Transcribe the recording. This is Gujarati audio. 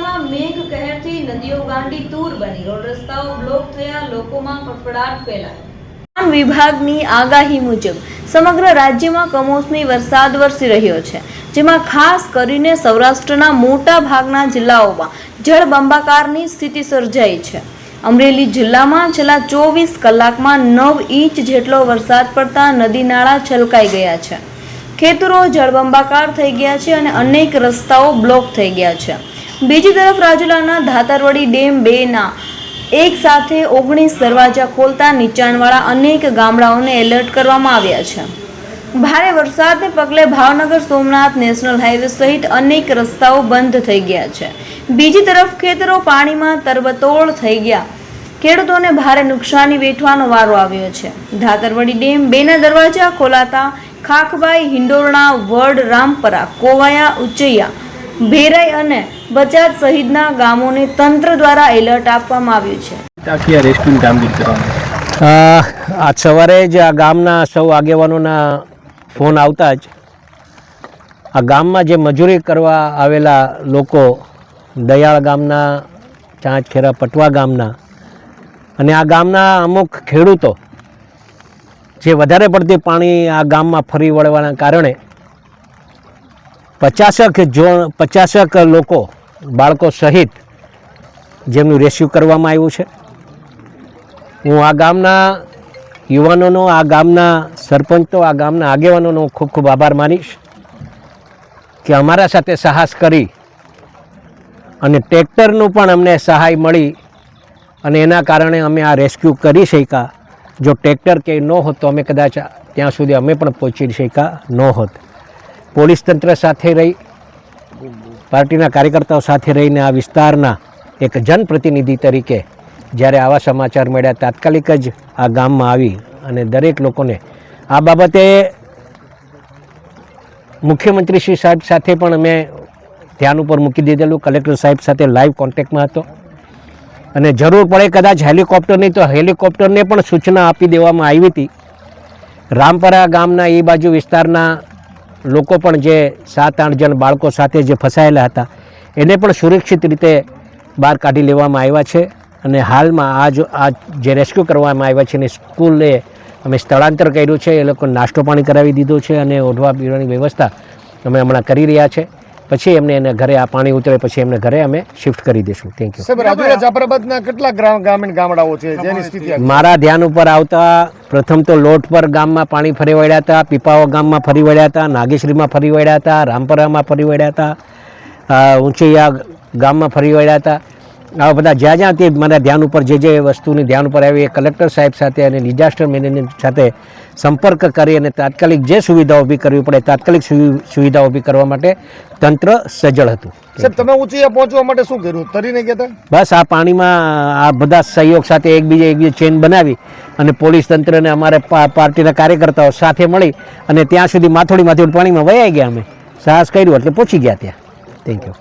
જિલ્લામાં મેઘ કહેરથી નદીઓ ગાંડી તૂર બની. રોડ રસ્તાઓ બ્લોક થયા, લોકોમાં ફફડાટ ફેલાયો. વિભાગની આગાહી મુજબ, સમગ્ર રાજ્યમાં કમોસમી વરસાદ વરસી રહ્યો છે, જેમાં ખાસ કરીને સૌરાષ્ટ્રના મોટા ભાગના જિલ્લાઓમાં જળબંબાકારની સ્થિતિ સર્જાઈ છે. અમરેલી જિલ્લામાં છેલ્લા ચોવીસ કલાકમાં નવ ઇંચ જેટલો વરસાદ પડતા નદી નાળા છલકાઈ ગયા છે. ખેતરો જળબંબાકાર થઈ ગયા છે અને અનેક રસ્તાઓ બ્લોક થઈ ગયા છે. બીજી તરફ રાજુલાના ધાતરવડી ડેમ બેના એક સાથે ઓગણીસ દરવાજા ખોલતા નીચાણવાળા અનેક ગામડાઓને એલર્ટ કરવામાં આવ્યા છે. ભારે વરસાદને પગલે ભાવનગર સોમનાથ નેશનલ હાઈવે સહિત અનેક રસ્તાઓ બંધ થઈ ગયા છે. બીજી તરફ ખેતરો પાણીમાં તરબતોળ થઈ ગયા. ખેડૂતોને ભારે નુકસાની વેઠવાનો વારો આવ્યો છે. ધાતરવડી ડેમ બેના દરવાજા ખોલાતા ખાખબાઈ હિંડોરણા વડ, રામપરા, કોવાયા ઉચૈયા ભેરાઈ અને બચાત સહિતના ગામોને તંત્ર દ્વારા એલર્ટ આપવામાં આવ્યું છે. કામગીરી કરવામાં આજ સવારે જ આ ગામના સૌ આગેવાનોના ફોન આવતા જ આ ગામમાં જે મજૂરી કરવા આવેલા લોકો દયાળ ગામના ચાંચખેરા પટવા ગામના અને આ ગામના અમુક ખેડૂતો જે વધારે પડતી પાણી આ ગામમાં ફરી વળવાના કારણે પચાસક જો પચાસક લોકો, બાળકો સહિત જેમનું રેસ્ક્યુ કરવામાં આવ્યું છે. હું આ ગામના યુવાનોનો, આ ગામના સરપંચો આ ગામના આગેવાનોનો ખૂબ ખૂબ આભાર માનીશ કે અમારા સાથે સાહસ કરી અને ટ્રેક્ટરનું પણ અમને સહાય મળી અને એના કારણે અમે આ રેસ્ક્યુ કરી શક્યા. જો ટ્રેક્ટર કે ન હોત તો અમે કદાચ ત્યાં સુધી અમે પણ પહોંચી શક્યા ન હોત પોલીસ તંત્ર સાથે રહી, પાર્ટીના કાર્યકર્તાઓ સાથે રહીને આ વિસ્તારના એક જનપ્રતિનિધિ તરીકે જ્યારે આવા સમાચાર મળ્યા, તાત્કાલિક જ આ ગામમાં આવી અને દરેક લોકોને આ બાબતે મુખ્યમંત્રી શ્રી સાહેબ સાથે પણ મેં ધ્યાન ઉપર મૂકી દીધેલું. કલેક્ટર સાહેબ સાથે લાઈવ કોન્ટેક્ટમાં હતો. અને જરૂર પડે કદાચ હેલિકોપ્ટરની તો હેલિકોપ્ટરને પણ સૂચના આપી દેવામાં આવી હતી. રામપરા ગામના એ બાજુ વિસ્તારના લોકો પણ જે સાત, આઠ જણ બાળકો સાથે જે ફસાયેલા હતા, એને પણ સુરક્ષિત રીતે બહાર કાઢી લેવામાં આવ્યા છે. અને હાલમાં આ જો, આ જે રેસ્ક્યુ કરવામાં આવ્યા છે, એને સ્કૂલે અમે સ્થળાંતર કર્યું છે. એ લોકો નાસ્તો પાણી કરાવી દીધો છે અને ઓઢવા પીવાની વ્યવસ્થા અમે હમણાં કરી રહ્યા છે. પછી એમને એને ઘરે આ પાણી ઉતરે પછી એમને ઘરે અમે શિફ્ટ કરી દઈશું. થેન્ક યુ સાહેબ રાજુલા જાફરાબાદના કેટલા ગ્રામીણ ગામડાઓ છે? જેની સ્થિતિ મારા ધ્યાન ઉપર આવતા પ્રથમ તો લોટપર ગામમાં પાણી ફરી વળ્યા હતા પીપાવા ગામમાં ફરી વળ્યા હતા નાગેશ્રીમાં ફરી વળ્યા હતા રામપરામાં ફરી વળ્યા હતા ઊંચૈયા ગામમાં ફરી વળ્યા હતા. આવા બધા જ્યાં જ્યાં તે મારા ધ્યાન ઉપર જે જે વસ્તુની ધ્યાન ઉપર આવી એ કલેક્ટર સાહેબ સાથે અને ડિઝાસ્ટર મેનેજમેન્ટ સાથે સંપર્ક કરી અને તાત્કાલિક જે સુવિધાઓ ઊભી કરવી પડે તાત્કાલિક સુવિ- સુવિધા ઊભી કરવા માટે તંત્ર સજ્જડ હતું. સાહેબ તમે ઊંચી પહોંચવા માટે શું કર્યું? તરીને કહેતા? બસ આ પાણીમાં આ બધા સહયોગ સાથે એકબીજે એકબીજે ચેન બનાવી અને પોલીસ તંત્રને અમારે પાર્ટીના કાર્યકર્તાઓ સાથે મળી અને ત્યાં સુધી માથોડી માથોડી પાણીમાં વયાઈ ગયા અમે. સાહસ કર્યું એટલે પહોંચી ગયા ત્યાં. Thank you